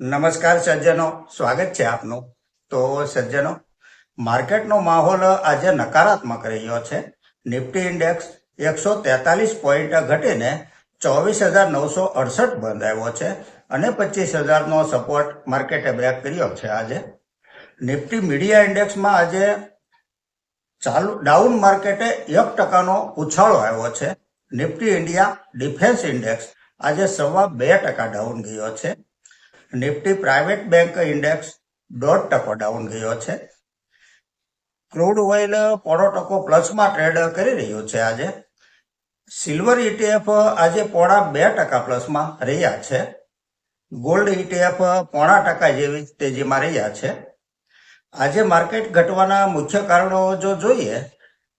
નમસ્કાર સજ્જનો. સ્વાગત છે આપનું. તો સજ્જનો, માર્કેટનો માહોલ આજે નકારાત્મક રહ્યો છે. નિફ્ટી ઇન્ડેક્સ એકસો તેતાલીસ પોઈન્ટ ઘટીને ચોવીસ હજાર નવસો અડસઠ બંધાયો છે અને પચીસ હજારનો સપોર્ટ માર્કેટે બ્રેક કર્યો છે આજે. નિફ્ટી મીડિયા ઇન્ડેક્સમાં આજે ચાલુ, ડાઉન માર્કેટે એક ટકાનો ઉછાળો આવ્યો છે. નિફ્ટી ઇન્ડિયા ડિફેન્સ ઇન્ડેક્સ આજે સવા બે ટકા ડાઉન ગયો છે. નિફ્ટી પ્રાઇવેટ બેંક ઇન્ડેક્સ દોઢ ટકો ડાઉન ગયો છે. ક્રૂડ ઓઇલ પોણો ટકો પ્લસમાં ટ્રેડ કરી રહ્યું છે આજે. સિલ્વર ઇટીએફ આજે પોણા બે ટકા પ્લસમાં રહ્યા છે. ગોલ્ડ ઇટીએફ પોણા ટકા જેવી તેજીમાં રહ્યા છે. આજે માર્કેટ ઘટવાના મુખ્ય કારણો જો જોઈએ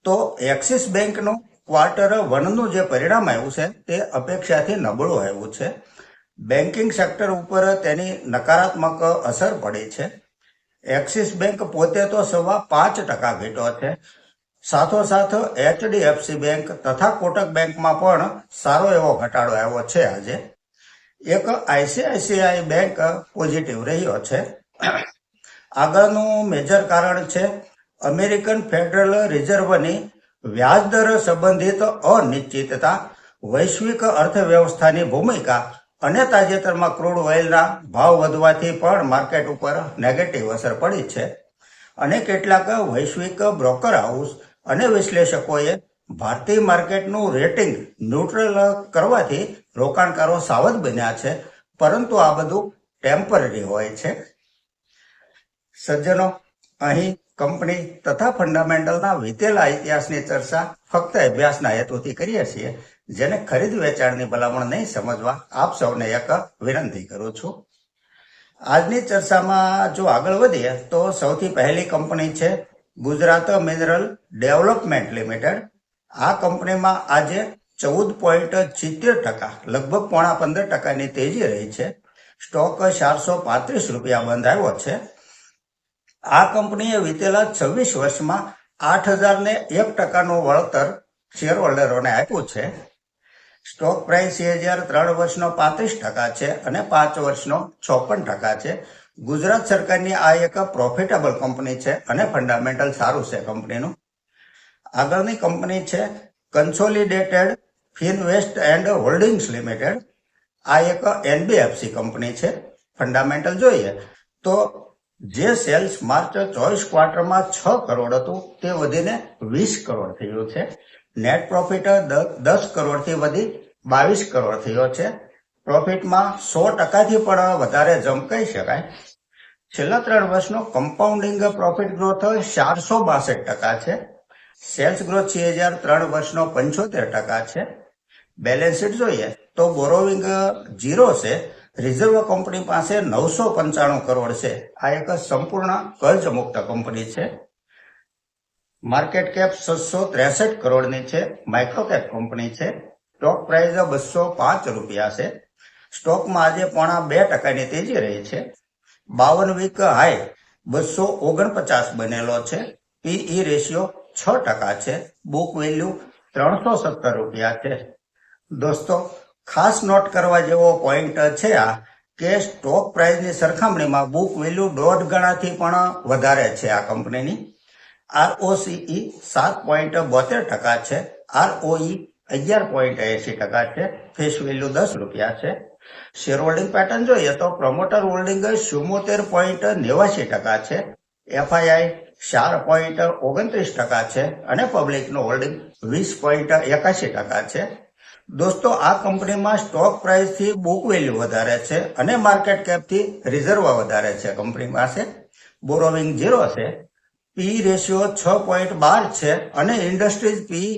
તો એક્સિસ બેંકનું ક્વાર્ટર વનનું જે પરિણામ આવ્યું છે તે અપેક્ષાથી નબળું આવ્યું છે. બેન્કિંગ સેક્ટર ઉપર તેની નકારાત્મક અસર પડી છે. એક્સિસ બેંક પોતે તો સવા પાંચ ટકા ઘટ્યો છે. સાથોસાથ એચડીએફસી બેંક તથા કોટક બેંકમાં પણ સારો એવો ઘટાડો આવ્યો છે આજે. એક આઈસીઆઈસીઆઈ બેંક પોઝિટિવ રહ્યો છે. આગળનું મેજર કારણ છે અમેરિકન ફેડરલ રિઝર્વની વ્યાજદર સંબંધિત અનિશ્ચિતતા, વૈશ્વિક અર્થવ્યવસ્થાની ભૂમિકા અને તાજેતરમાં ક્રૂડ ઓઇલના ભાવ વધવાથી પણ માર્કેટ ઉપર નેગેટિવ અસર પડી છે. અને કેટલાક વૈશ્વિક બ્રોકર હાઉસ અને વિશ્લેષકોએ ભારતીય માર્કેટનું રેટિંગ ન્યુટ્રલ કરવાથી રોકાણકારો સાવધ બન્યા છે, પરંતુ આ બધું ટેમ્પરરી હોય છે. સજ્જનો, અહીં કંપની તથા ફંડામેન્ટલના વીતેલા ઇતિહાસની ચર્ચા ફક્ત અભ્યાસના હેતુથી કરીએ છીએ. જેને ખરીદ વેચાણની ભલામણ નહીં સમજવા આપ સૌને એક વિનંતી કરું છું. આજની ચર્ચામાં જો આગળ વધીએ તો સૌથી પહેલી કંપની છે ગુજરાત મિનરલ ડેવલપમેન્ટ લિમિટેડ. આ કંપનીમાં આજે ચૌદ પોઈન્ટ સિત્તેર ટકા, લગભગ પોણા પંદર ટકાની તેજી રહી છે. સ્ટોક ચારસો પાંત્રીસ રૂપિયા બંધાયો છે. આ કંપનીએ વીતેલા છવ્વીસ વર્ષમાં આઠ હજાર ને એક ટકાનું વળતર શેર હોલ્ડરોને આપ્યું છે. સ્ટોક પ્રાઇસ હજાર ત્રણ વર્ષનો પાંત્રીસ ટકા છે અને પાંચ વર્ષનો ચોપન ટકા છે. ગુજરાત સરકારની આ એક પ્રોફિટેબલ કંપની છે અને ફંડામેન્ટલ સારું છે કંપનીનું આગળની કંપની છે consolidated finvest and holdings limited આ એક એનબીએફસી કંપની છે. ફંડામેન્ટલ જોઈએ તો જે સેલ્સ માર્ચ ચોવીસ ક્વાર્ટરમાં છ કરોડ હતું, તે વધીને વીસ કરોડ થયું છે. નેટ પ્રોફિટ દસ કરોડથી વધી બાવીસ કરોડ થયો છે. પ્રોફિટમાં સો ટકાથી પણ વધારે જમ્પ કહી શકાય. છેલ્લા ત્રણ વર્ષનો કમ્પાઉન્ડિંગ પ્રોફિટ ગ્રોથ ચારસો બાસઠ ટકા છે. સેલ્સ ગ્રોથ છે હજાર ત્રણ વર્ષનો પંચોતેર ટકા છે. બેલેન્સ શીટ જોઈએ તો બોરોવિંગ ઝીરો છે. રિઝર્વ કંપની પાસે નવસો પંચાણું કરોડ છે. આ એક સંપૂર્ણ કર્જ મુક્ત કંપની છે. માર્કેટ કેપ છસો ત્રેસઠ કરોડની છે માઇક્રો કેપ કંપની છે. સ્ટોક પ્રાઇસ બસો પાંચ રૂપિયા છે. સ્ટોકમાં આજે પોણા બે ટકાની તેજી રહી છે. બાવન વીક હાઈ બસો ઓગણપચાસ બનેલો છે. પીઈ રેશિયો છ ટકા છે. બુક વેલ્યુ ત્રણસો સત્તર રૂપિયા છે. દોસ્તો, ખાસ નોટ કરવા જેવો પોઈન્ટ છે આ કે સ્ટોક પ્રાઇસની સરખામણીમાં બુક વેલ્યુ દોઢ ગણાથી પણ વધારે છે આ કંપનીની. આરઓસીઈ સાત પોઈન્ટ બોતેર ટકા છે. આરઓઈ અગિયાર પોઈન્ટ એસી ટકા છે. ફેસ વેલ્યુ દસ રૂપિયા છે. શેર હોલ્ડિંગ પેટર્ન જોઈએ તો પ્રમોટર હોલ્ડિંગ ચુમ્મોતેર પોઈન્ટ નેવાસી ટકા છે. એફઆઈઆઈ ચાર પોઈન્ટ ઓગણત્રીસ ટકા છે અને પબ્લિકનું હોલ્ડિંગ વીસ પોઈન્ટ એકાશી ટકા છે. દોસ્તો, આ કંપનીમાં સ્ટોક પ્રાઇસથી બુક વેલ્યુ વધારે છે અને માર્કેટ કેપથી રિઝર્વ વધારે છે કંપની પાસે. બોરોવિંગ ઝીરો છે. પી રેશિયો છ પોઈન્ટ બાર છે અને ઇન્ડસ્ટ્રીઝ પી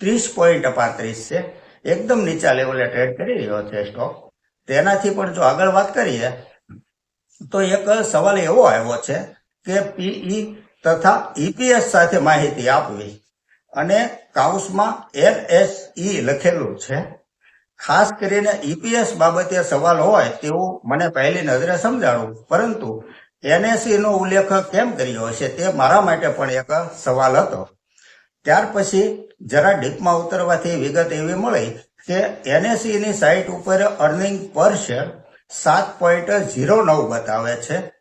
ત્રીસ પોઈન્ટ પાંત્રીસ છે. એકદમ નીચા લેવલે ટ્રેડ કરી રહ્યો છે સ્ટોક તેનાથી પણ જો આગળ વાત કરીએ, તો એક સવાલ એવો આવ્યો છે કે પીઈ તથા ઈપીએસ સાથે માહિતી આપવી અને કાઉસમાં એનએસઈ લખેલું છે. ખાસ કરીને ઈપીએસ બાબતે સવાલ હોય તેવું મને પહેલી નજરે સમજાણું. પરંતુ એનએસઈ નો ઉલ્લેખ કેમ કર્યો હશે તે મારા માટે પણ એક સવાલ હતો. ત્યાર પછી જરા ડીપમાં ઉતરવાથી વિગત એવી મળી કે એનએસઈ ની સાઇટ ઉપર અર્નિંગ પર શેર સાત પોઈન્ટ ઝીરો નવ બતાવે છે.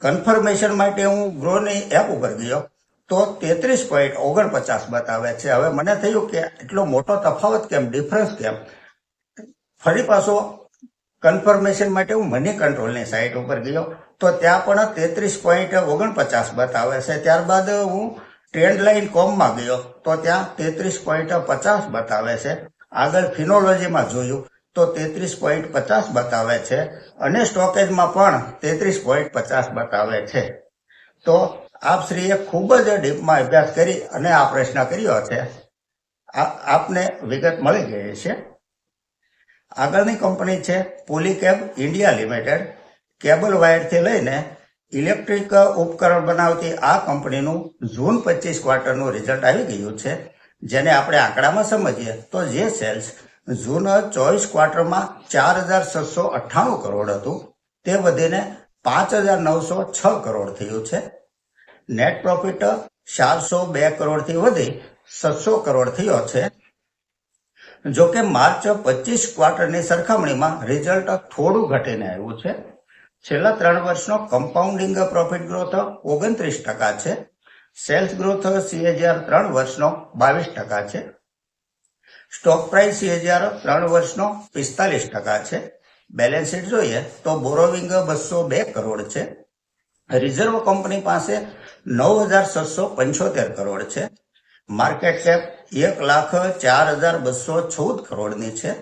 કન્ફર્મેશન માટે હું ગ્રોની એપ ઉપર ગયો તો તેત્રીસ પોઈન્ટ ઓગણપચાસ બતાવે છે. હવે મને થયું કે એટલો મોટો તફાવત કેમ, ડિફરન્સ કેમ? ફરી પાછો કન્ફર્મેશન માટે હું મની કંટ્રોલની સાઇટ ઉપર ગયો. તો ત્યાં પણ તેત્રીસ પોઈન્ટ ઓગણપચાસ બતાવે છે. ત્યારબાદ હું ટ્રેન્ડ લાઇન કોમમાં ગયો. તો ત્યાં તેત્રીસ પોઈન્ટ પચાસ બતાવે છે. આગળ ફિનોલોજીમાં જોયું. તો તેત્રીસ પોઈન્ટ પચાસ બતાવે છે. અને સ્ટોકેજમાં પણ તેત્રીસ પોઈન્ટ પચાસ બતાવે છે. તો આપશ્રીએ ખૂબ જ ડીપમાં અભ્યાસ કરી અને આ પ્રશ્ન કર્યો છે. આપને વિગત મળી ગઈ છે. આગળની કંપની છે પોલીકેબ ઇન્ડિયા લિમિટેડ. કેબલ વાયરથી લઈને ઇલેક્ટ્રિક ઉપકરણ બનાવતી આ કંપનીનું જૂન પચીસ ક્વાર્ટરનું રિઝલ્ટ આવી ગયું છે. જેને આપણે આંકડામાં સમજીએ તો જે સેલ્સ જૂન ચોવીસ ક્વાર્ટરમાં ચાર હજાર છસો અઠ્ઠાણું કરોડ હતું, તે વધીને પાંચ હજાર નવસો છ કરોડ થયું છે. નેટ પ્રોફિટ ચારસો બે કરોડથી વધી છસો કરોડ થયો છે. જો કે માર્ચ પચીસ ક્વાર્ટરની સરખામણીમાં રિઝલ્ટ થોડું ઘટીને આવ્યું છે. છેલ્લા ત્રણ વર્ષનો કમ્પાઉન્ડિંગ પ્રોફિટ ગ્રોથ ઓગણત્રીસ ટકા છે. સેલ્સ ગ્રોથ સીએજીઆર ત્રણ વર્ષનો બાવીસ ટકા છે. સ્ટોક પ્રાઇસ સીએજીઆર ત્રણ વર્ષનો પિસ્તાલીસ ટકા છે. બેલેન્સ શીટ જોઈએ તો બોરોવિંગ બસો બે કરોડ છે. રિઝર્વ કંપની પાસે નવ હજાર છસો પંચોતેર કરોડ છે. માર્કેટ કેપ એક લાખ ચાર હજાર બસો ચૌદ કરોડની છે.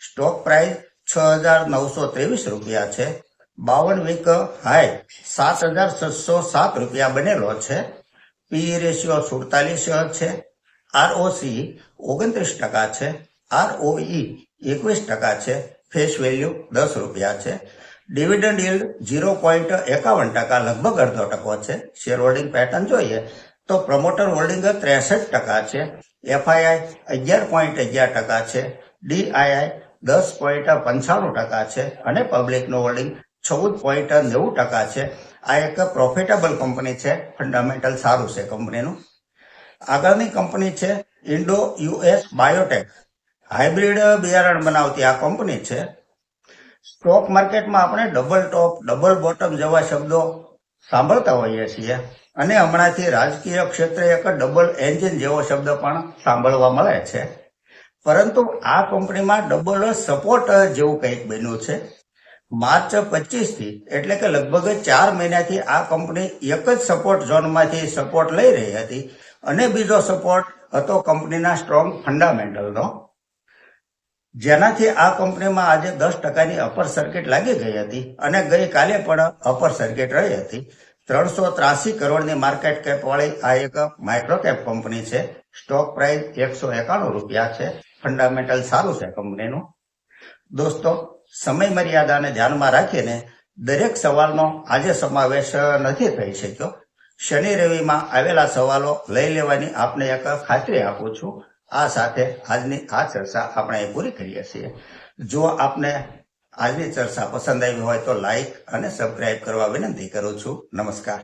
સ્ટોક પ્રાઇસ છ હજાર નવસો ત્રેવીસ રૂપિયા છે. બાવન વીક હાઈ સાત હજાર છસો સાત રૂપિયા બનેલો છે. પી રેશિયો સુડતાલીસ છે. આરઓસી ઓગણત્રીસ ટકા છે. આરઓઈ એકવીસ ટકા છે. ફેસ વેલ્યુ દસ રૂપિયા છે. ડિવિડન્ડ યીલ્ડ ઝીરો પોઈન્ટ એકાવન ટકા, લગભગ અડધો ટકો છે. શેર હોલ્ડિંગ પેટર્ન જોઈએ તો પ્રમોટર હોલ્ડિંગ ત્રેસઠ ટકા છે. એફઆઈઆઈ અગિયાર પોઈન્ટ અગિયાર ટકા છે. ડીઆઈઆઈ દસ પોઈન્ટ પંચાણું ટકા છે. અને પબ્લિકનું હોલ્ડિંગ ચૌદ પોઈન્ટ નેવું ટકા છે. આ એક પ્રોફિટેબલ કંપની છે. ફંડામેન્ટલ સારું છે કંપનીનું આગળની કંપની છે ઇન્ડો યુએસ બાયોટેક હાઇબ્રિડ બિયારણ બનાવતી આ કંપની છે. સ્ટોક માર્કેટમાં આપણે ડબલ ટોપ ડબલ બોટમ જેવા શબ્દો સાંભળતા હોઈએ છીએ. અને હમણાંથી રાજકીય ક્ષેત્રે એક ડબલ એન્જિન જેવો શબ્દ પણ સાંભળવા મળે છે. પરંતુ આ કંપનીમાં ડબલ સપોર્ટ જેવું કંઈક બન્યું છે. માર્ચ પચીસથી એટલે કે લગભગ ચાર મહિનાથી આ કંપની એક જ સપોર્ટ ઝોનમાંથી સપોર્ટ લઈ રહી હતી અને બીજો સપોર્ટ હતો કંપનીના સ્ટ્રોંગ ફંડામેન્ટલનો જેનાથી આ કંપનીમાં આજે દસ ટકાની અપર સર્કિટ લાગી ગઈ હતી અને ગઈકાલે પણ અપર સર્કિટ રહી હતી. ત્રણસો ત્રાસી કરોડની માર્કેટ કેપ વાળી આ એક માઇક્રો કેપ કંપની છે. સ્ટોક પ્રાઇસ એકસો એકાણું રૂપિયા છે. ફંડામેન્ટલ સારું છે કંપનીનું દોસ્તો સમય મર્યાદાને ધ્યાનમાં રાખીને દરેક સવાલનો આજે સમાવેશ નથી થઈ શક્યો. શનિ રવિમાં આવેલા સવાલો લઈ લેવાની આપને એક ખાતરી આપું છું. આ સાથે આજની આ ચર્ચા આપણે પૂરી કરીએ છીએ. જો આપને આજની ચર્ચા પસંદ આવી હોય તો લાઈક અને સબસ્ક્રાઇબ કરવા વિનંતી કરું છું. નમસ્કાર.